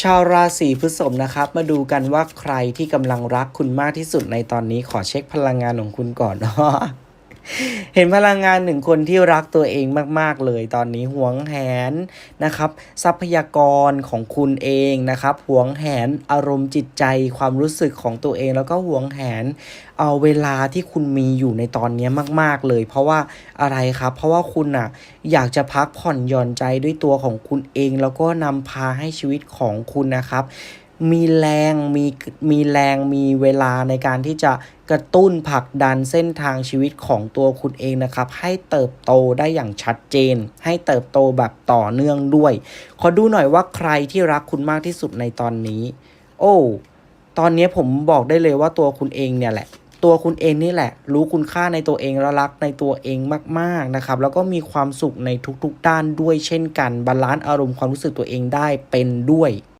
ชาวราศีพฤษภนะครับ มาดูกันว่าใครที่กำลังรักคุณมากที่สุดในตอนนี้ขอเช็คพลังงานของคุณก่อนเนาะ เห็นพลังงานหนึ่งคนที่รักตัวเองมาก ๆ เลยตอนนี้หวงแหนนะครับ ทรัพยากรของคุณเองนะครับหวงแหนอารมณ์จิตใจความรู้สึกของตัวเองแล้วก็หวงแหนเอาเวลาที่คุณมีอยู่ในตอนนี้มาก ๆ เลย เพราะว่าอะไรครับ เพราะว่าคุณอะอยากจะพักผ่อนหย่อนใจด้วยตัวของคุณเอง แล้วก็นำพาให้ชีวิตของคุณนะครับ มีแรงมีมีแรงมีเวลาในการที่จะกระตุ้นผลักดันเส้นทางชีวิตของตัวคุณเองนะครับ ให้เติบโตได้อย่างชัดเจน ให้เติบโตแบบต่อเนื่องด้วย ขอดูหน่อยว่าใครที่รักคุณมากที่สุดในตอนนี้ โอ้ ตอนนี้ผมบอกได้เลยว่าตัวคุณเองเนี่ยแหละตัวคุณเองนี่แหละ รู้คุณค่าในตัวเองและรักในตัวเองมาก ๆนะครับ แล้วก็มีความสุขในทุกๆด้านด้วยเช่นกันบาลานซ์อารมณ์ความรู้สึกตัวเองได้เป็นด้วย